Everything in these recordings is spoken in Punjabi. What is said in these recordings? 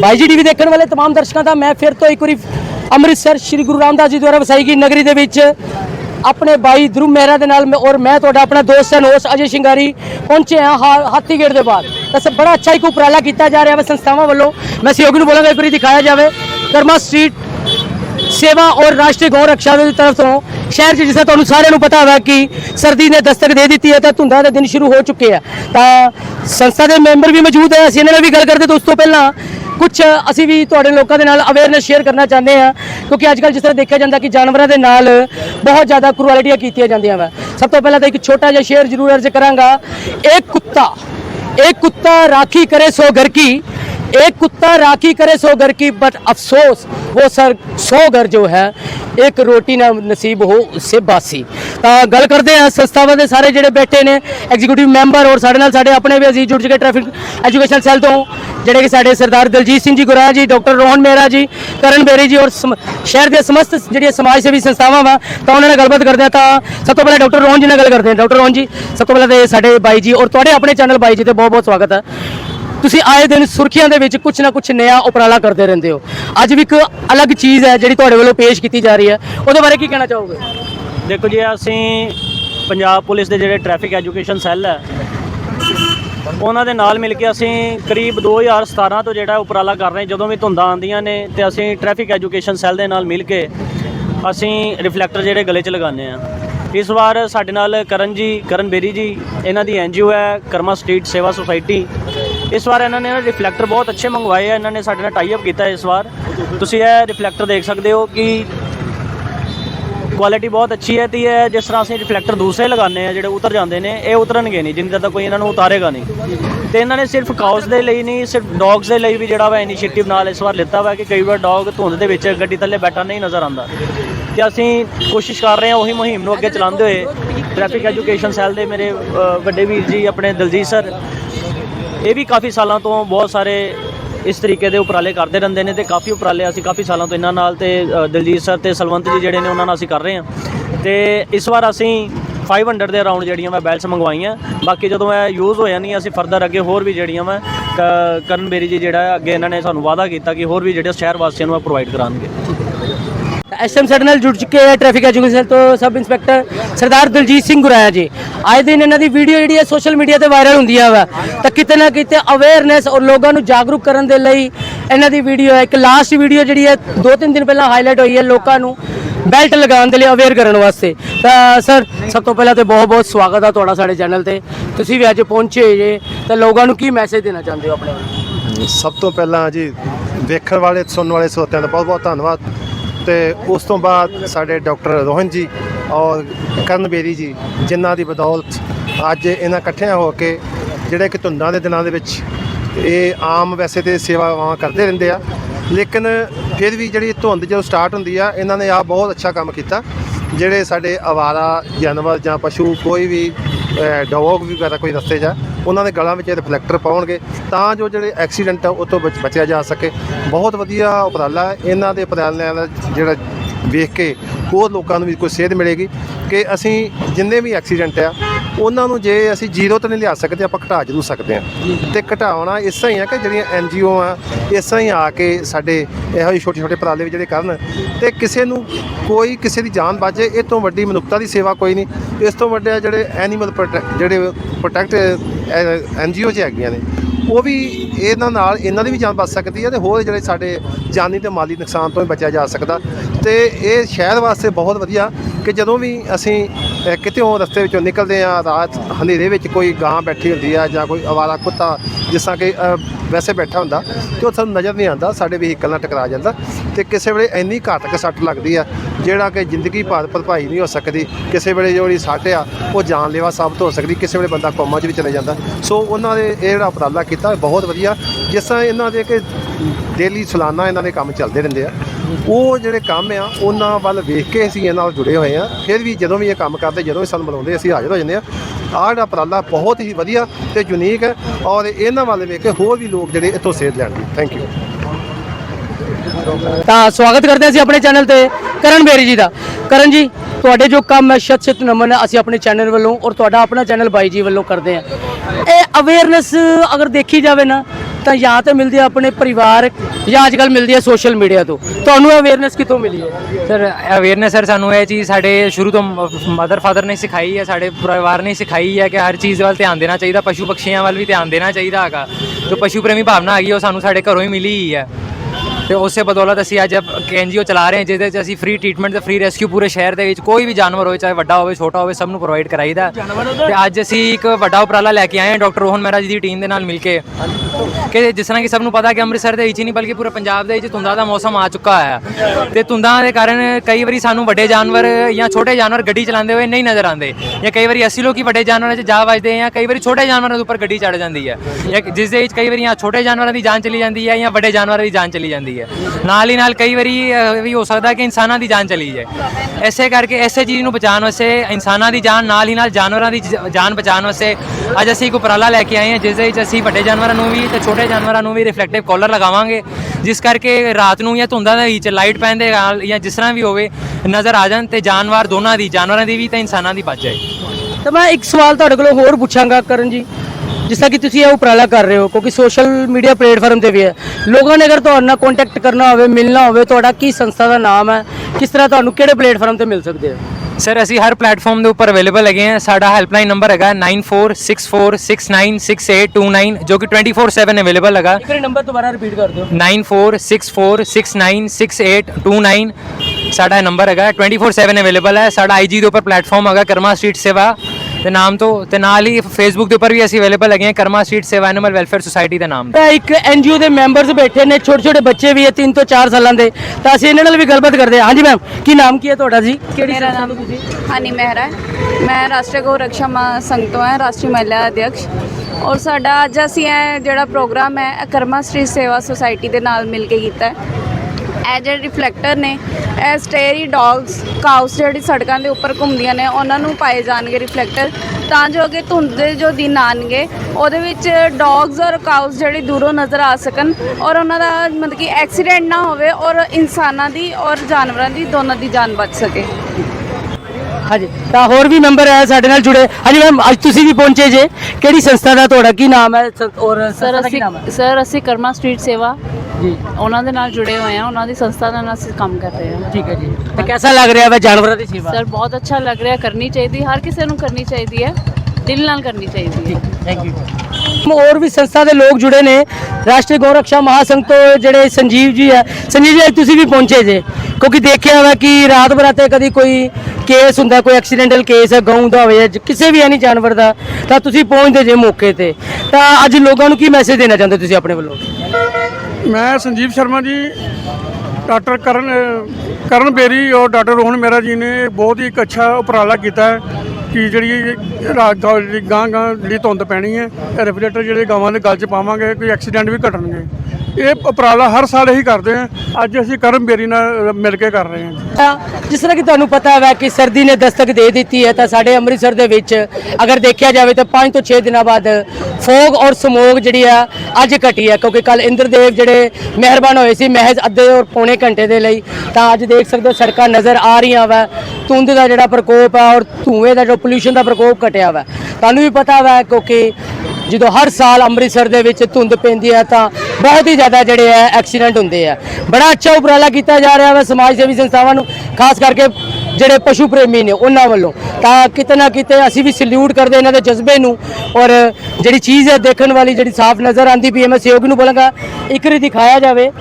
ਬਾਈ ਜੀ ਟੀਵੀ ਦੇਖਣ ਵਾਲੇ तमाम ਦਰਸ਼ਕਾਂ ਦਾ ਮੈਂ ਫਿਰ ਤੋਂ ਇੱਕ ਵਾਰੀ ਅੰਮ੍ਰਿਤਸਰ ਸ੍ਰੀ ਗੁਰੂ ਰਾਮਦਾਸ ਜੀ ਦੁਆਰਾ ਵਸਾਈ ਗਈ ਨਗਰੀ ਦੇ ਵਿੱਚ ਆਪਣੇ ਬਾਈ ਧਰੁਵ ਮਹਿਰਾ ਦੇ ਨਾਲ ਮੈਂ ਔਰ ਮੈਂ ਤੁਹਾਡਾ ਆਪਣਾ ਦੋਸਤ ਹੈ ਨੋਸ ਅਜੇ ਸ਼ਿੰਗਾਰੀ ਪਹੁੰਚੇ ਹਾਂ ਹਾ- ਹਾਥੀ ਗੇਟ ਦੇ ਬਾਅਦ ਤਾਂ ਸਭ ਬੜਾ ਅੱਛਾ ਇੱਕ ਉਪਰਾਲਾ ਕੀਤਾ ਜਾ ਰਿਹਾ ਹੈ ਸੰਸਥਾਵਾਂ ਵੱਲੋਂ ਮੈਂ ਸਹਿਯੋਗੀ ਨੂੰ ਬੋਲਾਂਗਾ ਇੱਕ ਵਾਰੀ ਦਿਖਾਇਆ ਜਾਵੇ ਕਰਮਾ ਸਟਰੀਟ ਸੇਵਾ ਔਰ ਰਾਸ਼ਟਰੀ ਗੌ ਰੱਖਿਆ ਦੀ ਤਰਫ ਤੋਂ ਸ਼ਹਿਰ 'ਚ ਜਿਵੇਂ ਤੁਹਾਨੂੰ ਸਾਰਿਆਂ ਨੂੰ ਪਤਾ ਹੋਵੇ ਕਿ ਸਰਦੀ ਨੇ ਦਸਤਕ ਦੇ ਦਿੱਤੀ ਹੈ ਤਾਂ ਧੁੰਦਾਂ ਦੇ ਦਿਨ ਸ਼ੁਰੂ ਹੋ ਚੁੱਕੇ ਆ ਤਾਂ ਸੰਸਥਾ ਦੇ ਮੈਂਬਰ ਵੀ ਮੌਜੂਦ ਹੈ ਅਸੀਂ ਇਹਨਾਂ ਨਾਲ ਵੀ ਗੱਲ ਕਰਦੇ ਦੋਸਤੋ ਪਹਿਲਾਂ ਕੁਝ ਅਸੀਂ ਵੀ ਤੁਹਾਡੇ ਲੋਕਾਂ ਦੇ ਨਾਲ ਅਵੇਅਰਨੈਸ ਸ਼ੇਅਰ ਕਰਨਾ ਚਾਹੁੰਦੇ ਹਾਂ ਕਿਉਂਕਿ ਅੱਜ ਕੱਲ੍ਹ ਜਿਸ ਤਰ੍ਹਾਂ ਦੇਖਿਆ ਜਾਂਦਾ ਕਿ ਜਾਨਵਰਾਂ ਦੇ ਨਾਲ ਬਹੁਤ ਜ਼ਿਆਦਾ ਕ੍ਰੂਐਲਿਟੀਆਂ ਕੀਤੀਆਂ ਜਾਂਦੀਆਂ ਵਾ ਸਭ ਤੋਂ ਪਹਿਲਾਂ ਤਾਂ ਇੱਕ ਛੋਟਾ ਜਿਹਾ ਸ਼ੇਅਰ ਜ਼ਰੂਰ ਅਰਜ਼ ਕਰਾਂਗਾ ਇੱਕ ਕੁੱਤਾ एक कुत्ता राखी करे सो घर की एक कुत्ता राखी करे सो घर की बट अफसोस वो सर सौ घर जो है ਇੱਕ ਰੋਟੀ ਨਾ ਨਸੀਬ ਹੋ ਉਸੇ ਬਾਸੀ ਤਾਂ ਗੱਲ ਕਰਦੇ ਹਾਂ ਸੰਸਥਾਵਾਂ ਦੇ ਸਾਰੇ ਜਿਹੜੇ ਬੈਠੇ ਨੇ ਐਗਜ਼ੀਕਿਊਟਿਵ ਮੈਂਬਰ ਔਰ ਸਾਡੇ ਨਾਲ ਸਾਡੇ ਆਪਣੇ ਵੀ ਅਸੀਂ ਜੁੜ ਚੁੱਕੇ ਟ੍ਰੈਫਿਕ ਐਜੂਕੇਸ਼ਨ ਸੈੱਲ ਤੋਂ ਜਿਹੜੇ ਕਿ ਸਾਡੇ ਸਰਦਾਰ ਦਲਜੀਤ ਸਿੰਘ ਜੀ ਗੁਰਾ ਜੀ ਡਾਕਟਰ ਰੋਹਨ ਮਹਿਰਾ ਜੀ ਕਰਨ ਬੇਰੀ ਜੀ ਔਰ ਸਮ- ਸ਼ਹਿਰ ਦੇ ਸਮਸਤ ਜਿਹੜੀਆਂ ਸਮਾਜ ਸੇਵੀ ਸੰਸਥਾਵਾਂ ਵਾ ਤਾਂ ਉਹਨਾਂ ਨਾਲ ਗੱਲਬਾਤ ਕਰਦੇ ਹਾਂ ਤਾਂ ਸਭ ਤੋਂ ਪਹਿਲਾਂ ਡਾਕਟਰ ਰੋਹਨ ਜੀ ਨਾਲ ਗੱਲ ਕਰਦੇ ਹਾਂ ਡਾਕਟਰ ਰੋਹਨ ਜੀ ਸਭ ਤੋਂ ਪਹਿਲਾਂ ਤੇ ਸਾਡੇ ਬਾਈ ਜੀ ਔਰ ਤੁਹਾਡੇ ਆਪਣੇ ਚੈਨਲ ਬਾਈ ਜੀ ਤੇ ਬਹੁਤ ਬਹੁਤ ਸਵਾਗਤ ਹੈ ਤੁਸੀਂ ਆਏ ਦਿਨ ਸੁਰਖੀਆਂ ਦੇ ਵਿੱਚ ਕੁਝ ਨਾ ਕੁਝ ਨया ਉਪਰਾਲਾ ਕਰਦੇ ਰਹਿੰਦੇ ਹੋ। ਅੱਜ ਵੀ ਇੱਕ ਅਲੱਗ ਚੀਜ਼ ਹੈ ਜਿਹੜੀ ਤੁਹਾਡੇ ਵੱਲੋਂ ਪੇਸ਼ ਕੀਤੀ ਜਾ ਰਹੀ ਹੈ। ਉਹਦੇ ਬਾਰੇ ਕੀ ਕਹਿਣਾ ਚਾਹੋਗੇ? ਦੇਖੋ ਜੀ, ਅਸੀਂ ਪੰਜਾਬ ਪੁਲਿਸ ਦੇ ਜਿਹੜੇ ਟ੍ਰੈਫਿਕ ਐਜੂਕੇਸ਼ਨ ਸੈੱਲ ਹੈ, ਉਹਨਾਂ ਦੇ ਨਾਲ ਮਿਲ ਕੇ ਅਸੀਂ ਕਰੀਬ 2017 ਤੋਂ ਜਿਹੜਾ ਉਪਰਾਲਾ ਕਰ ਰਹੇ ਜਦੋਂ ਵੀ ਧੁੰਦਾਂ ਆਉਂਦੀਆਂ ਨੇ ਤੇ ਅਸੀਂ ਟ੍ਰੈਫਿਕ ਐਜੂਕੇਸ਼ਨ ਸੈੱਲ ਦੇ ਨਾਲ ਮਿਲ ਕੇ ਅਸੀਂ ਰਿਫਲੈਕਟਰ ਜਿਹੜੇ ਗਲੇ 'ਚ ਲਗਾਉਂਦੇ ਆ ਇਸ ਵਾਰ ਸਾਡੇ ਨਾਲ ਕਰਨ ਜੀ, ਕਰਨ ਬੇਰੀ ਜੀ, ਇਹਨਾਂ ਦੀ ਐਨਜੀਓ ਹੈ, ਕਰਮਾ ਸਟਰੀਟ ਸੇਵਾ ਸੁਸਾਇਟੀ। ਇਸ ਵਾਰ ਇਹਨਾਂ ਨੇ ਨਾ ਰਿਫਲੈਕਟਰ ਬਹੁਤ ਅੱਛੇ ਮੰਗਵਾਏ ਆ, ਇਹਨਾਂ ਨੇ ਸਾਡੇ ਨਾਲ ਟਾਈ ਅਪ ਕੀਤਾ ਇਸ ਵਾਰ। ਤੁਸੀਂ ਇਹ ਰਿਫਲੈਕਟਰ ਦੇਖ ਸਕਦੇ ਹੋ ਕਿ ਕੁਆਲਿਟੀ ਬਹੁਤ ਅੱਛੀ ਹੈ ਤੇ ਇਹ ਜਿਸ ਤਰ੍ਹਾਂ ਅਸੀਂ ਰਿਫਲੈਕਟਰ ਦੂਸਰੇ ਲਗਾਉਂਦੇ ਆ ਜਿਹੜੇ ਉਤਰ ਜਾਂਦੇ ਨੇ, ਇਹ ਉਤਰਨਗੇ ਨਹੀਂ, ਜਿੰਨੇ ਤੱਕ ਕੋਈ ਇਹਨਾਂ ਨੂੰ ਉਤਾਰੇਗਾ ਨਹੀਂ। ਤੇ ਇਹਨਾਂ ਨੇ ਸਿਰਫ ਕਾਉਸ ਦੇ ਲਈ ਨਹੀਂ, ਸਿਰਫ ਡੌਗਸ ਦੇ ਲਈ ਵੀ ਜਿਹੜਾ ਵਾ ਇਨੀਸ਼ੀਏਟਿਵ ਨਾਲ ਇਸ ਵਾਰ ਲਿੱਤਾ ਵਾ ਕਿ ਕਈ ਵਾਰ ਡੌਗ ਧੁੰਦ ਦੇ ਵਿੱਚ ਗੱਡੀ ਥੱਲੇ ਬੈਠਾ ਨਹੀਂ ਨਜ਼ਰ ਆਉਂਦਾ। ਤੇ ਅਸੀਂ ਕੋਸ਼ਿਸ਼ ਕਰ ਰਹੇ ਹਾਂ ਉਹੀ ਮੁਹਿੰਮ ਨੂੰ ਅੱਗੇ ਚਲਾਉਂਦੇ ਹੋਏ ਟ੍ਰੈਫਿਕ ਐਜੂਕੇਸ਼ਨ ਸੈੱਲ ਦੇ ਮੇਰੇ ਵੱਡੇ ਵੀਰ ਜੀ, ਆਪਣੇ ਦਲਜੀਤ ਸਰ ਇਹ ਵੀ ਕਾਫੀ ਸਾਲਾਂ ਤੋਂ ਬਹੁਤ ਸਾਰੇ ਇਸ ਤਰੀਕੇ ਦੇ ਉਪਰਾਲੇ ਕਰਦੇ ਰਹਿੰਦੇ ਨੇ ਤੇ ਕਾਫੀ ਉਪਰਾਲੇ ਅਸੀਂ ਕਾਫੀ ਸਾਲਾਂ ਤੋਂ ਇਹਨਾਂ ਨਾਲ ਤੇ ਦਲਜੀਤ ਸਰ ਤੇ ਸਲਵੰਤ ਜੀ ਜਿਹੜੇ ਨੇ ਉਹਨਾਂ ਨਾਲ ਅਸੀਂ ਕਰ ਰਹੇ ਹਾਂ। ਤੇ ਇਸ ਵਾਰ ਅਸੀਂ 500 ਦੇ ਅਰਾਊਂਡ ਜਿਹੜੀਆਂ ਮੈਂ ਬੈਲਟਸ ਮੰਗਵਾਈਆਂ, ਬਾਕੀ ਜਦੋਂ ਇਹ ਯੂਜ਼ ਹੋ ਜਾਂਦੀਆਂ ਅਸੀਂ ਫਰਦਰ ਅੱਗੇ ਹੋਰ ਵੀ ਜਿਹੜੀਆਂ ਮੈਂ ਕਰਨ ਬੇਰੀ ਜੀ ਜਿਹੜਾ ਅੱਗੇ ਇਹਨਾਂ ਨੇ ਸਾਨੂੰ ਵਾਅਦਾ ਕੀਤਾ ਕਿ ਹੋਰ ਵੀ ਜਿਹੜੇ ਸ਼ਹਿਰ ਵਾਸੀਆਂ ਨੂੰ ਪ੍ਰੋਵਾਈਡ ਕਰਾਉਣਗੇ। ਐਸਐਮ ਸਾਡੇ ਨਾਲ ਜੁੜ ਚੁੱਕੇ ਹੈ ਟ੍ਰੈਫਿਕ ਐਜੂਕੇਸ਼ਨ ਤੋਂ, ਸਬ ਇੰਸਪੈਕਟਰ ਸਰਦਾਰ ਦਲਜੀਤ ਸਿੰਘ ਗੁਰਾਇਆ ਜੀ। ਆਏ ਦਿਨ ਇਹਨਾਂ ਦੀ ਵੀਡੀਓ ਜਿਹੜੀ ਹੈ ਸੋਸ਼ਲ ਮੀਡੀਆ ਤੇ ਵਾਇਰਲ ਹੁੰਦੀਆਂ ਵਾ। ਤਾਂ ਕਿਤੇ ਨਾ ਕਿਤੇ ਅਵੇਅਰਨੈਸ ਔਰ ਲੋਕਾਂ ਨੂੰ ਜਾਗਰੂਕ ਕਰਨ ਦੇ ਲਈ ਇਹਨਾਂ ਦੀ ਵੀਡੀਓ ਹੈ। ਇੱਕ ਲਾਸਟ ਵੀਡੀਓ ਜਿਹੜੀ ਹੈ ਦੋ ਤਿੰਨ ਦਿਨ ਪਹਿਲਾਂ ਹਾਈਲਾਈਟ ਹੋਈ ਹੈ ਲੋਕਾਂ ਨੂੰ ਬੈਲਟ ਲਗਾਉਣ ਦੇ ਲਈ ਅਵੇਅਰ ਕਰਨ ਵਾਸਤੇ। ਤਾਂ ਸਰ ਸਭ ਤੋਂ ਪਹਿਲਾਂ ਤੇ ਬਹੁਤ ਬਹੁਤ ਸਵਾਗਤ ਆ ਤੁਹਾਡਾ ਸਾਡੇ ਚੈਨਲ ਤੇ। ਤੁਸੀਂ ਵੀ ਅੱਜ ਪਹੁੰਚੇ ਜੇ, ਤਾਂ ਲੋਕਾਂ ਨੂੰ ਕੀ ਮੈਸੇਜ ਦੇਣਾ ਚਾਹੁੰਦੇ ਹੋ ਆਪਣੇ ਵੱਲੋਂ? ਸਭ ਤੋਂ ਪਹਿਲਾਂ ਜੀ ਵੇਖਣ ਵਾਲੇ, ਸੁਣਨ ਵਾਲੇ ਸਰੋਤਿਆਂ ਦਾ ਬਹੁਤ ਬਹੁਤ ਧੰਨਵਾਦ। ਤੇ ਉਸ ਤੋਂ ਬਾਅਦ ਸਾਡੇ ਡਾਕਟਰ ਰੋਹਨ ਜੀ ਔਰ ਕਰਨ ਬੇਰੀ ਜੀ, ਜਿਨ੍ਹਾਂ ਦੀ ਬਦੌਲਤ ਅੱਜ ਇਹਨਾਂ ਇਕੱਠਿਆਂ ਹੋ ਕੇ ਜਿਹੜੇ ਕਿ ਧੁੰਦਾਂ ਦੇ ਦਿਨਾਂ ਦੇ ਵਿੱਚ ਇਹ ਆਮ ਵੈਸੇ ਤੇ ਸੇਵਾਵਾਂ ਕਰਦੇ ਰਹਿੰਦੇ ਆ। ਲੇਕਿਨ ਫਿਰ ਵੀ ਜਿਹੜੀ ਧੁੰਦ ਜਦੋਂ ਸਟਾਰਟ ਹੁੰਦੀ ਆ, ਇਹਨਾਂ ਨੇ ਆ ਬਹੁਤ ਅੱਛਾ ਕੰਮ ਕੀਤਾ। ਜਿਹੜੇ ਸਾਡੇ ਆਵਾਰਾ, ਜਾਨਵਰ ਜਾਂ ਪਸ਼ੂ ਕੋਈ ਵੀ ਡੌਗ ਵਗੈਰਾ ਕੋਈ ਰਸਤੇ 'ਚ ਉਹਨਾਂ ਦੇ ਗਲਾਂ ਵਿੱਚ ਰਿਫਲੈਕਟਰ ਪਾਉਣਗੇ ਤਾਂ ਜੋ ਜਿਹੜੇ ਐਕਸੀਡੈਂਟ ਆ ਉਹ ਤੋਂ ਬਚ- ਬਚਿਆ ਜਾ ਸਕੇ। ਬਹੁਤ ਵਧੀਆ ਉਪਰਾਲਾ ਹੈ। ਇਹਨਾਂ ਦੇ ਉਪਰਾਲਿਆਂ ਦਾ ਜਿਹੜਾ ਵੇਖ ਕੇ ਹੋਰ ਲੋਕਾਂ ਨੂੰ ਵੀ ਕੋਈ ਸੇਧ ਮਿਲੇਗੀ ਕਿ ਅਸੀਂ ਜਿੰਨੇ ਵੀ ਐਕਸੀਡੈਂਟ ਆ ਉਹਨਾਂ ਨੂੰ ਜੇ ਅਸੀਂ ਜ਼ੀਰੋ ਤੇ ਨਹੀਂ ਲਿਆ ਸਕਦੇ ਆਪਾਂ ਘਟਾ ਜ਼ਰੂਰ ਸਕਦੇ ਹਾਂ। ਤੇ ਘਟਾਉਣਾ ਇਸ ਹੀ ਆ ਕਿ ਜਿਹੜੀਆਂ ਐਨ ਜੀ ਓ ਆ ਇਸ ਹੀ ਆ ਕੇ ਸਾਡੇ ਇਹੋ ਜਿਹੇ ਛੋਟੇ ਛੋਟੇ ਉਪਰਾਲੇ ਵੀ ਜਿਹੜੇ ਕਰਨ ਤੇ ਕਿਸੇ ਨੂੰ ਕੋਈ ਕਿਸੇ ਦੀ ਜਾਨ ਬਾਜੇ ਇਹ ਤੋਂ ਵੱਡੀ ਮਨੁੱਖਤਾ ਦੀ ਸੇਵਾ ਕੋਈ ਨਹੀਂ। ਇਸ ਤੋਂ ਵੱਡੇ ਜਿਹੜੇ ਐਨੀਮਲ ਜਿਹੜੇ ਪ੍ਰੋਟੈਕਟ ਐਨ ਜੀ ਓ ਚ ਹੈਗੀਆਂ ਨੇ ਉਹ ਵੀ ਇਹਨਾਂ ਨਾਲ ਇਹਨਾਂ ਦੀ ਵੀ ਜਾਨ ਬਚ ਸਕਦੀ ਹੈ ਤੇ ਹੋਰ ਜਿਹੜੇ ਸਾਡੇ ਜਾਨੀ ਤੇ ਮਾਲੀ ਨੁਕਸਾਨ ਤੋਂ ਵੀ ਬਚਿਆ ਜਾ ਸਕਦਾ। ਤੇ ਇਹ ਸ਼ਹਿਰ ਵਾਸਤੇ ਬਹੁਤ ਵਧੀਆ ਕਿ ਜਦੋਂ ਵੀ ਅਸੀਂ ਕਿਤੇੋਂ ਰਸਤੇ ਵਿੱਚੋਂ ਨਿਕਲਦੇ ਆ, ਰਾਤ ਹਨੇਰੇ ਵਿੱਚ ਕੋਈ ਗਾਂ ਬੈਠੀ ਹੁੰਦੀ ਆ ਜਾਂ ਕੋਈ ਅਵਾਰਾ ਕੁੱਤਾ, ਜਿਸ ਤਰ੍ਹਾਂ ਕਿ ਵੈਸੇ ਬੈਠਾ ਹੁੰਦਾ ਤੇ ਉਹ ਸਾਨੂੰ ਨਜ਼ਰ ਨਹੀਂ ਆਉਂਦਾ, ਸਾਡੇ ਵਹੀਕਲ ਨਾਲ ਟਕਰਾ ਜਾਂਦਾ ਤੇ ਕਿਸੇ ਵੇਲੇ ਇੰਨੀ ਘਾਤਕ ਸੱਟ ਲੱਗਦੀ ਆ ਜਿਹੜਾ ਕਿ ਜ਼ਿੰਦਗੀ ਭਰ ਭਰਪਾਈ ਨਹੀਂ ਹੋ ਸਕਦੀ, ਕਿਸੇ ਵੇਲੇ ਜਿਹੜੀ ਸੱਟ ਆ, ਉਹ ਜਾਨਲੇਵਾ ਸਾਬਤ ਹੋ ਸਕਦੀ, ਕਿਸੇ ਵੇਲੇ ਬੰਦਾ ਕੋਮਾ 'ਚ ਵੀ ਚਲੇ ਜਾਂਦਾ। ਸੋ ਉਹਨਾਂ ਦੇ ਇਹ ਜਿਹੜਾ ਉਪਰਾਲਾ ਕੀਤਾ, ਬਹੁਤ ਵਧੀਆ। ਜਿਸ ਤਰ੍ਹਾਂ ਇਹਨਾਂ ਦੇ ਕਿ ਡੇਲੀ ਸਲਾਨਾ ਇਹਨਾਂ ਦੇ ਕੰਮ ਚੱਲਦੇ ਰਹਿੰਦੇ ਆ। ਉਹ ਜਿਹੜੇ ਕੰਮ ਆ, ਉਹਨਾਂ ਵੱਲ ਵੇਖ ਕੇ ਅਸੀਂ ਇਹਨਾਂ ਨਾਲ ਜੁੜੇ ਹੋਏ ਆ। ਫਿਰ ਵੀ ਜਦੋਂ ਵੀ ਇਹ ਕੰਮ ਕਰਦੇ, ਜਦੋਂ ਵੀ ਸਾਨੂੰ ਬੁਲਾਉਂਦੇ, ਅਸੀਂ ਹਾਜ਼ਰ ਹੋ ਜਾਂਦੇ ਆ। ਆਹ ਜਿਹੜਾ ਉਪਰਾਲਾ ਬਹੁਤ ਹੀ ਵਧੀਆ ਤੇ ਯੂਨੀਕ ਹੈ ਔਰ ਇਹਨਾਂ ਵੱਲ ਵੇਖ ਕੇ ਹੋਰ ਵੀ ਲੋਕ ਜਿਹੜੇ ਇੱਥੋਂ ਸੇਧ ਲੈਣਗੇ। ਥੈਂਕ ਯੂ ਤਾਂ ਸਵਾਗਤ ਕਰਦੇ ਹਾਂ ਅਸੀਂ ਆਪਣੇ ਚੈਨਲ ਤੇ। ਕਰਨ ਬੇਰੀ ਜੀ ਦਾ। ਕਰਨ ਜੀ, ਤੁਹਾਡੇ ਜੋ ਕੰਮ ਹੈ ਸ਼ਤ ਸ਼ਤ ਨਮਨ ਹੈ, ਅਸੀਂ ਆਪਣੇ ਚੈਨਲ ਵੱਲੋਂ ਔਰ ਤੁਹਾਡਾ ਆਪਣਾ ਚੈਨਲ ਬਾਈ ਜੀ ਵੱਲੋਂ ਕਰਦੇ ਹਾਂ। ਇਹ ਅਵੇਅਰਨੈਸ ਅਗਰ ਦੇਖੀ ਜਾਵੇ ਨਾ, ਤਾਂ ਜਾਂ ਤਾਂ ਮਿਲਦੀ ਹੈ ਆਪਣੇ ਪਰਿਵਾਰ ਜਾਂ ਅੱਜ ਕੱਲ੍ਹ ਮਿਲਦੀ ਹੈ ਸੋਸ਼ਲ ਮੀਡੀਆ ਤੋਂ। ਤੁਹਾਨੂੰ ਅਵੇਅਰਨੈਸ ਕਿੱਥੋਂ ਮਿਲੀ ਹੈ? ਸਰ ਅਵੇਅਰਨੈਸ ਸਰ ਸਾਨੂੰ ਇਹ ਚੀਜ਼ ਸਾਡੇ ਸ਼ੁਰੂ ਤੋਂ ਮਦਰ ਫਾਦਰ ਨੇ ਸਿਖਾਈ ਹੈ, ਸਾਡੇ ਪਰਿਵਾਰ ਨੇ ਸਿਖਾਈ ਹੈ ਕਿ ਹਰ ਚੀਜ਼ ਵੱਲ ਧਿਆਨ ਦੇਣਾ ਚਾਹੀਦਾ ਪਸ਼ੂ ਪਕਸ਼ੀਆਂ ਵੱਲ ਵੀ ਧਿਆਨ ਦੇਣਾ ਚਾਹੀਦਾ ਹੈਗਾ। ਜੋ ਪਸ਼ੂ ਪ੍ਰੇਮੀ ਭਾਵਨਾ ਹੈਗੀ, ਉਹ ਸਾਨੂੰ ਸਾਡੇ ਘਰੋਂ ਹੀ ਮਿਲੀ ਹੀ ਹੈ। ਤੇ ਉਸੇ ਬਦੌਲਤ ਅਸੀਂ ਅੱਜ ਐਨਜੀਓ ਚਲਾ ਰਹੇ ਹਾਂ ਜਿਹਦੇ 'ਚ ਅਸੀਂ ਫ੍ਰੀ ਟ੍ਰੀਟਮੈਂਟ ਤੇ ਫ੍ਰੀ ਰੈਸਕਿਊ ਪੂਰੇ ਸ਼ਹਿਰ ਦੇ ਵਿੱਚ ਕੋਈ ਵੀ ਜਾਨਵਰ ਹੋਵੇ ਚਾਹੇ ਵੱਡਾ ਹੋਵੇ ਛੋਟਾ ਹੋਵੇ ਸਭ ਨੂੰ ਪ੍ਰੋਵਾਈਡ ਕਰਾਈਦਾ ਤੇ ਅੱਜ ਅਸੀਂ ਇੱਕ ਵੱਡਾ ਉਪਰਾਲਾ ਲੈ ਕੇ ਆਏ ਹਾਂ ਡਾਕਟਰ ਰੋਹਨ ਮਹਿਰਾ ਜੀ ਦੀ ਟੀਮ ਦੇ ਨਾਲ ਮਿਲ ਕੇ। ਕਿ ਜਿਸ ਤਰ੍ਹਾਂ ਕਿ ਸਭ ਨੂੰ ਪਤਾ ਕਿ ਅੰਮ੍ਰਿਤਸਰ ਦੇ ਵਿੱਚ ਹੀ ਨਹੀਂ ਬਲਕਿ ਪੂਰੇ ਪੰਜਾਬ ਦੇ ਵਿੱਚ ਧੁੰਦਾਂ ਦਾ ਮੌਸਮ ਆ ਚੁੱਕਾ ਹੈ। ਤੇ ਧੁੰਦਾਂ ਦੇ ਕਾਰਨ ਕਈ ਵਾਰੀ ਸਾਨੂੰ ਵੱਡੇ ਜਾਨਵਰ ਜਾਂ ਛੋਟੇ ਜਾਨਵਰ ਗੱਡੀ ਚਲਾਉਂਦੇ ਹੋਏ ਨਹੀਂ ਨਜ਼ਰ ਆਉਂਦੇ। ਜਾਂ ਕਈ ਵਾਰੀ ਅਸੀਂ ਲੋਕੀ ਵੱਡੇ ਜਾਨਵਰਾਂ 'ਚ ਜਾ ਵੱਜਦੇ ਹਾਂ ਕਈ ਵਾਰੀ ਛੋਟੇ ਜਾਨਵਰਾਂ ਦੇ ਉੱਪਰ ਗੱਡੀ ਚੜ ਜਾਂਦੀ ਹੈ। ਜਿਸ ਦੇ ਵਿੱਚ ਕਈ ਵਾਰੀ ਛੋਟੇ ਜਾਨਵਰਾਂ ਦੀ ਜਾਨ ਚਲੀ ਜਾਂਦੀ ਹੈ ਜਾਂ ਵੱਡੇ ਜਾਨਵਰਾਂ ਦੀ ਜਾਨ ਚਲੀ ਜਾਂਦੀ ਹੈ। ਨਾਲ ਹੀ ਨਾਲ ਕਈ ਵਾਰੀ ਅਹ, ਵੀ ਹੋ ਸਕਦਾ ਕਿ ਇਨਸਾਨਾਂ ਦੀ ਜਾਨ ਚਲੀ ਜਾਏ। ਐਸੇ ਕਰਕੇ ਐਸੇ ਚੀਜ਼ ਨੂੰ ਬਚਾਉਣ ਵਾਸਤੇ ਇਨਸਾਨਾਂ ਦੀ ਜਾਨ ਨਾਲ ਹੀ ਨਾਲ ਜਾਨਵਰਾਂ ਦੀ ਜ- ਜਾਨ ਬਚਾਉਣ ਵਾਸਤੇ ਅੱਜ ਅਸੀਂ ਇੱਕ ਉਪਰਾਲਾ ਲੈ ਕੇ ਆਏ ਹਾਂ ਜਿਸ ਦੇ ਵਿੱਚ ਅਸੀਂ ਵੱਡੇ ਜਾਨਵਰਾਂ ਨੂੰ ਵੀ ਤੇ ਛੋਟੇ ਜਾਨਵਰਾਂ ਨੂੰ ਵੀ ਰਿਫਲੈਕਟਿਵ ਕਾਲਰ ਲਗਾਵਾਂਗੇ ਜਿਸ ਕਰਕੇ ਰਾਤ ਨੂੰ ਜਾਂ ਧੁੰਦਾਂ ਦੇ ਵਿੱਚ ਲਾਈਟ ਪੈਣ ਦੇ ਨਾਲ ਜਾਂ ਜਿਸ ਤਰ੍ਹਾਂ ਵੀ ਹੋਵੇ ਨਜ਼ਰ ਆ ਜਾਣ ਤੇ ਜਾਨਵਰ ਦੋਨਾਂ ਦੀ ਜਾਨਵਰਾਂ ਦੀ ਵੀ ਤੇ ਇਨਸਾਨਾਂ ਦੀ ਬਚ ਜਾਏ। ਤਾਂ ਮੈਂ ਇੱਕ ਸਵਾਲ ਤੁਹਾਡੇ ਕੋਲੋਂ ਹੋਰ ਪੁੱਛਾਂਗਾ ਕਰਨ ਜੀ। ਜਿਸ ਤਰ੍ਹਾਂ ਕਿ ਤੁਸੀਂ ਇਹ ਉਪਰਾਲਾ ਕਰ ਰਹੇ ਹੋ ਕਿਉਂਕਿ ਸੋਸ਼ਲ ਮੀਡੀਆ ਪਲੇਟਫਾਰਮ ਤੇ ਵੀ ਹੈ ਲੋਕਾਂ ਨੇ ਅਗਰ ਤੁਹਾਡੇ ਨਾਲ ਕੰਟੈਕਟ ਕਰਨਾ ਹੋਵੇ ਮਿਲਣਾ ਹੋਵੇ ਤੁਹਾਡਾ ਕੀ ਸੰਸਥਾ ਦਾ ਨਾਮ ਹੈ ਕਿਸ ਤਰ੍ਹਾਂ ਤੁਹਾਨੂੰ ਕਿਹੜੇ ਪਲੇਟਫਾਰਮ ਤੇ ਮਿਲ ਸਕਦੇ ਆ ਸਰ ਅਸੀਂ ਹਰ ਪਲੇਟਫਾਰਮ ਦੇ ਉੱਪਰ ਅਵੇਲੇਬਲ ਹੈਗੇ ਹਾਂ ਸਾਡਾ ਹੈਲਪਲਾਈਨ ਨੰਬਰ ਹੈਗਾ 9464696829 ਜੋ ਕਿ 24/7 ਅਵੇਲੇਬਲ ਹੈਗਾ ਇੱਕ ਵਾਰੀ ਨੰਬਰ ਦੁਬਾਰਾ ਰਿਪੀਟ ਕਰ ਦਿਓ 9464696829 ਸਾਡਾ ਨੰਬਰ ਹੈਗਾ 24/7 ਅਵੇਲੇਬਲ ਹੈ ਸਾਡਾ ਆਈਜੀ ਦੇ ਉੱਪਰ ਪਲੇਟਫਾਰਮ ਹੈਗਾ ਕਰਮਾ ਸਟਰੀਟ ਸੇਵਾ ਤੇ ਨਾਮ ਤੋਂ ਤੇ ਨਾਲ ਹੀ ਫੇਸਬੁੱਕ ਦੇ ਉੱਪਰ ਵੀ ਅਸੀਂ ਅਵੇਲੇਬਲ ਹੈਗੇ ਹਾਂ Karma street Seva animal welfare society ਦੇ ਨਾਮ ਤੋਂ। ਇੱਕ ਐਨਜੀਓ ਦੇ ਮੈਂਬਰਸ ਬੈਠੇ ਨੇ ਛੋਟੇ ਛੋਟੇ ਬੱਚੇ ਵੀ ਹੈ 3 ਤੋਂ 4 ਸਾਲਾਂ ਦੇ। ਤਾਂ ਅਸੀਂ ਇਹਨਾਂ ਨਾਲ ਵੀ ਗੱਲਬਾਤ ਕਰਦੇ ਹਾਂ। ਹਾਂਜੀ ਮੈਮ ਕੀ ਨਾਮ ਕੀ ਹੈ ਤੁਹਾਡਾ ਜੀ? ਕਿਹੜੀ ਮੇਰਾ ਨਾਮ ਤੋਂ ਤੁਸੀਂ? ਹਨੀ ਮਹਿਰਾ ਹੈ। ਮੈਂ ਰਾਸ਼ਟਰੀ ਗਊ ਰਕਸ਼ਾ ਮਾ ਸੰਘ ਤੋਂ ਹੈ ਰਾਸ਼ਟਰੀ ਮਹਿਲਾ ਅਧਿਕਸ਼ ਔਰ ਸਾਡਾ ਅੱਜ ਅਸੀਂ ਇਹ ਜਿਹੜਾ ਪ੍ਰੋਗਰਾਮ ਹੈ ਇਹ ਕਰਮਾ ਸਟਰੀਟ ਸੇਵਾ ਸੁਸਾਇਟੀ ਦੇ ਨਾਲ ਮਿਲ ਕੇ ਕੀਤਾ ਹੈ। ਇਹ ਜਿਹੜੇ ਰਿਫਲੈਕਟਰ ਨੇ, ਇਹ ਸਟੇਰੀ ਡੌਗਸ ਕਾਊਸ ਜਿਹੜੀ ਸੜਕਾਂ ਦੇ ਉੱਪਰ ਘੁੰਮਦੀਆਂ ਨੇ, ਉਹਨਾਂ ਨੂੰ ਪਾਏ ਜਾਣਗੇ ਰਿਫਲੈਕਟਰ ਤਾਂ ਜੋ ਕਿ ਧੁੰਦ ਦੇ ਜੋ ਦਿਨ ਆਣਗੇ ਉਹਦੇ ਵਿੱਚ ਡੌਗਸ ਔਰ ਕਾਊਸ ਜਿਹੜੇ ਦੂਰੋਂ ਨਜ਼ਰ ਆ ਸਕਣ ਔਰ ਉਹਨਾਂ ਦਾ ਮਤਲਬ ਕਿ ਐਕਸੀਡੈਂਟ ਨਾ ਹੋਵੇ ਔਰ ਇਨਸਾਨਾਂ ਦੀ ਔਰ ਜਾਨਵਰਾਂ ਦੀ, ਦੋਨਾਂ ਦੀ ਜਾਨ ਬਚ ਸਕੇ। ਹਾਂਜੀ। ਤਾਂ ਹੋਰ ਵੀ ਮੈਂਬਰ ਹੈ ਸਾਡੇ ਨਾਲ ਜੁੜੇ। ਹਾਂਜੀ ਮੈਮ ਅੱਜ ਤੁਸੀਂ ਵੀ ਪਹੁੰਚੇ ਜੇ। ਕਿਹੜੀ ਸੰਸਥਾ ਦਾ ਤੁਹਾਡਾ? ਕੀ ਨਾਮ ਹੈ? ਸ- ਔਰ ਸੰਸਥਾ ਸਰ ਦਾ ਕੀ ਅਸੀਂ ਨਾਮ ਹੈ? ਸਰ ਅਸੀਂ ਕਰਮਾ ਸਟਰੀਟ ਸੇਵਾ ਜੀ। ਉਹਨਾਂ ਦੇ ਨਾਲ ਜੁੜੇ ਹੋਏ ਹਾਂ। ਉਹਨਾਂ ਦੀ ਸੰਸਥਾ ਦੇ ਨਾਲ ਅਸੀਂ ਕੰਮ ਕਰ ਰਹੇ ਹਾਂ। ਠੀਕ ਹੈ ਜੀ। ਤੇ ਕਿਹਦਾ ਲੱਗ ਰਿਹਾ ਹੈ ਜਾਨਵਰਾਂ ਦੀ ਸੇਵਾ? ਸਰ ਬਹੁਤ ਅੱਛਾ ਲੱਗ ਰਿਹਾ। ਕਰਨੀ ਚਾਹੀਦੀ ਹਰ ਕਿਸੇ ਨੂੰ ਕਰਨੀ ਚਾਹੀਦੀ ਹੈ। ਦਿਲ ਨਾਲ ਕਰਨੀ ਚਾਹੀਦੀ ਹੈ। ਥੈਂਕ ਯੂ ਹੋਰ ਵੀ ਸੰਸਥਾ ਦੇ ਲੋਕ ਜੁੜੇ ਨੇ ਰਾਸ਼ਟਰੀ ਗਊ ਰਕਸ਼ਾ ਮਹਾਸੰਘ ਤੋਂ ਜਿਹੜੇ ਸੰਜੀਵ ਜੀ ਹੈ ਸੰਜੀਵ ਜੀ ਅੱਜ ਤੁਸੀਂ ਵੀ ਪਹੁੰਚੇ ਜੇ ਕਿਉਂਕਿ ਦੇਖਿਆ ਹੋਇਆ ਕਿ ਰਾਤ ਬਰਾਤੇ ਕਦੀ ਕੋਈ ਕੇਸ ਹੁੰਦਾ ਕੋਈ ਐਕਸੀਡੈਂਟਲ ਕੇਸ ਹੈ ਗਊ ਦਾ ਹੋਵੇ ਜਾਂ ਕਿਸੇ ਵੀ ਐਨੀ ਜਾਨਵਰ ਦਾ ਤਾਂ ਤੁਸੀਂ ਪਹੁੰਚਦੇ ਜੇ ਮੌਕੇ ਤੇ। ਤਾਂ ਅੱਜ ਲੋਕਾਂ ਨੂੰ ਕੀ ਮੈਸੇਜ ਦੇਣਾ ਚਾਹੁੰਦੇ ਤੁਸੀਂ ਆਪਣੇ ਵੱਲੋਂ? ਮੈਂ ਸੰਜੀਵ ਸ਼ਰਮਾ ਜੀ ਡਾਕਟਰ ਕਰਨ ਕਰਨ ਬੇਰੀ ਔਰ ਡਾਕਟਰ ਰੋਹਨ ਮੇਰਾ ਜੀ ਨੇ ਬਹੁਤ ਹੀ ਇੱਕ ਅੱਛਾ ਉਪਰਾਲਾ ਕੀਤਾ ਹੈ। ਕਿ ਜਿਹੜੀ ਰਾਤ ਗਾਂ ਗਾਂ ਗਾਂ ਜਿਹੜੀ ਧੁੰਦ ਪੈਣੀ ਹੈ ਰੈਫ੍ਰਿਜਰੇਟਰ ਜਿਹੜੇ ਗਾਵਾਂ ਦੇ ਗਲ 'ਚ ਪਾਵਾਂਗੇ, ਕੋਈ ਐਕਸੀਡੈਂਟ ਵੀ ਘਟਣਗੇ। ਇਹ ਉਪਰਾਲਾ ਹਰ ਸਾਲ ਇਹੀ ਕਰਦੇ ਹਾਂ ਅੱਜ ਅਸੀਂ ਕਰਨ ਬੇਰੀ ਨਾਲ ਮਿਲ ਕੇ ਕਰ ਰਹੇ ਹਾਂ ਜਿਸ ਤਰ੍ਹਾਂ ਕਿ ਤੁਹਾਨੂੰ ਪਤਾ ਹੈ ਕਿ ਸਰਦੀ ਨੇ ਦਸਤਕ ਦੇ ਦਿੱਤੀ ਹੈ, ਤਾਂ ਸਾਡੇ ਅੰਮ੍ਰਿਤਸਰ ਦੇ ਵਿੱਚ ਅਗਰ ਦੇਖਿਆ ਜਾਵੇ ਤਾਂ 5 ਤੋਂ 6 ਦਿਨਾਂ ਬਾਅਦ ਫੋਗ ਔਰ ਸਮੋਗ ਜਿਹੜੀ ਆ, ਅੱਜ ਘਟੀ ਹੈ, ਕਿਉਂਕਿ ਕੱਲ ਇੰਦਰਦੇਵ ਜਿਹੜੇ ਮਿਹਰਬਾਨ ਹੋਏ ਸੀ ਮਹਿਜ਼ ਅੱਧੇ ਔਰ ਪੌਣੇ ਘੰਟੇ ਦੇ ਲਈ, ਤਾਂ ਅੱਜ ਦੇਖ ਸਕਦੇ ਹੋ ਸੜਕਾਂ ਨਜ਼ਰ ਆ ਰਹੀਆਂ ਵਾ। ਧੁੰਦ ਦਾ ਜਿਹੜਾ ਪ੍ਰਕੋਪ ਹੈ ਔਰ ਧੂਏ ਦਾ ਜੋ ਪੋਲੂਸ਼ਨ ਦਾ ਪ੍ਰਕੋਪ ਘਟਿਆ ਵਾ। ਤੁਹਾਨੂੰ ਵੀ ਪਤਾ ਵਾ ਕਿਉਂਕਿ ਜਦੋਂ ਹਰ ਸਾਲ ਅੰਮ੍ਰਿਤਸਰ ਦੇ ਵਿੱਚ ਧੁੰਦ ਪੈਂਦੀ ਹੈ ਤਾਂ ਬਹੁਤ ਹੀ ਜ਼ਿਆਦਾ ਜਿਹੜੇ ਹੈ ਐਕਸੀਡੈਂਟ ਹੁੰਦੇ ਆ। ਬੜਾ ਅੱਛਾ ਉਪਰਾਲਾ ਕੀਤਾ ਜਾ ਰਿਹਾ ਵਾ ਸਮਾਜ ਸੇਵੀ ਸੰਸਥਾਵਾਂ ਨੂੰ, ਖਾਸ ਕਰਕੇ ਜਿਹੜੇ ਪਸ਼ੂ ਪ੍ਰੇਮੀ ਨੇ ਉਹਨਾਂ ਵੱਲੋਂ। ਤਾਂ ਕਿਤੇ ਨਾ ਕਿਤੇ ਅਸੀਂ ਵੀ ਸਲੂਟ ਕਰਦੇ ਇਹਨਾਂ ਦੇ ਜਜ਼ਬੇ ਨੂੰ ਔਰ ਜਿਹੜੀ ਚੀਜ਼ ਹੈ ਦੇਖਣ ਵਾਲੀ ਜਿਹੜੀ ਸਾਫ਼ ਨਜ਼ਰ ਆਂਦੀ ਪਈ ਹੈ, ਮੈਂ ਸਹਿਯੋਗ ਨੂੰ ਬੋਲਾਂਗਾ, ਇੱਕ ਵਾਰੀ ਦਿਖਾਇਆ ਜਾਵੇ।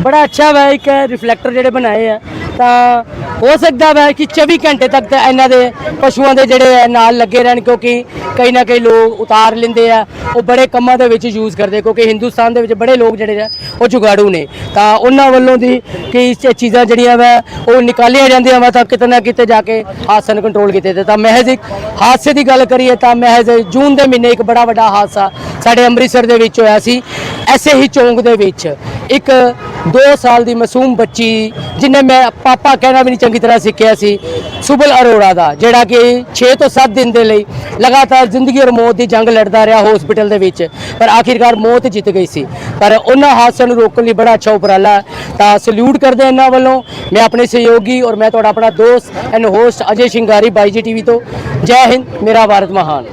ਬੜਾ ਅੱਛਾ ਵਾ ਇੱਕ ਰਿਫਲੈਕਟਰ ਜਿਹੜੇ ਬਣਾਏ ਆ। ਤਾਂ ਹੋ ਸਕਦਾ ਵਾ ਕਿ 24 ਘੰਟੇ ਤੱਕ ਤਾਂ ਇਹਨਾਂ ਦੇ ਪਸ਼ੂਆਂ ਦੇ ਜਿਹੜੇ ਹੈ ਨਾਲ ਲੱਗੇ ਰਹਿਣ, ਕਿਉਂਕਿ ਕਈ ਨਾ ਕਈ ਲੋਕ ਉਤਾਰ ਲੈਂਦੇ ਆ। ਉਹ ਬੜੇ ਕੰਮਾਂ ਦੇ ਵਿੱਚ ਯੂਜ਼ ਕਰਦੇ, ਕਿਉਂਕਿ ਹਿੰਦੁਸਤਾਨ ਦੇ ਵਿੱਚ ਬੜੇ ਲੋਕ ਜਿਹੜੇ ਆ, ਉਹ ਜੁਗਾੜੂ ਨੇ। ਤਾਂ ਉਹਨਾਂ ਵੱਲੋਂ ਦੀ ਕਈ ਚ- ਚੀਜ਼ਾਂ ਜਿਹੜੀਆਂ ਵਾ, ਉਹ ਨਿਕਾਲੀਆਂ ਜਾਂਦੀਆਂ ਵਾ ਤਾਂ ਕਿਤੇ ਨਾ ਕਿਤੇ ਜਾ ਕੇ ਹਾਦਸੇ ਨੂੰ ਕੰਟਰੋਲ ਕੀਤੇ ਤੇ ਤਾਂ ਮਹਿਜ਼ ਇੱਕ ਹਾਦਸੇ ਦੀ ਗੱਲ ਕਰੀਏ ਤਾਂ ਮਹਿਜ਼ ਜੂਨ ਦੇ ਮਹੀਨੇ ਇੱਕ ਬੜਾ ਵੱਡਾ ਹਾਦਸਾ ਸਾਡੇ ਅੰਮ੍ਰਿਤਸਰ ਦੇ ਵਿੱਚ ਹੋਇਆ ਸੀ। ਐਸੇ ਹੀ ਚੌਂਕ ਦੇ ਵਿੱਚ ਇੱਕ 2 ਸਾਲ ਦੀ ਮਾਸੂਮ ਬੱਚੀ ਜਿਹਨੇ ਮੈਂ ਪਾਪਾ ਕਹਿਣਾ ਵੀ ਨਹੀਂ ਚੰਗੀ ਤਰ੍ਹਾਂ ਸਿੱਖਿਆ ਸੀ, ਸੁਬਲ ਅਰੋੜਾ ਦਾ, ਜਿਹੜਾ ਕਿ 6 ਤੋਂ 7 ਦਿਨ ਦੇ ਲਈ ਲਗਾਤਾਰ ਜ਼ਿੰਦਗੀ ਔਰ ਮੌਤ ਦੀ ਜੰਗ ਲੜਦਾ ਰਿਹਾ ਹਸਪੀਟਲ ਦੇ ਵਿੱਚ, ਪਰ ਆਖਿਰਕਾਰ ਮੌਤ ਜਿੱਤ ਗਈ ਸੀ। ਪਰ ਉਹਨਾਂ ਹਾਦਸਿਆਂ ਨੂੰ ਰੋਕਣ ਲਈ ਬੜਾ ਅੱਛਾ ਉਪਰਾਲਾ ਹੈ। ਤਾਂ ਸਲੂਟ ਕਰਦੇ ਇਹਨਾਂ ਵੱਲੋਂ। ਮੈਂ ਆਪਣੇ ਸਹਿਯੋਗੀ ਔਰ ਮੈਂ ਤੁਹਾਡਾ ਆਪਣਾ ਦੋਸਤ ਐਂਡ ਹੋਸਟ ਅਜੇ ਸ਼ਿੰਗਾਰੀ ਬਾਈ ਜੀ ਟੀਵੀ ਤੋਂ। ਜੈ ਹਿੰਦ, ਮੇਰਾ ਭਾਰਤ ਮਹਾਨ।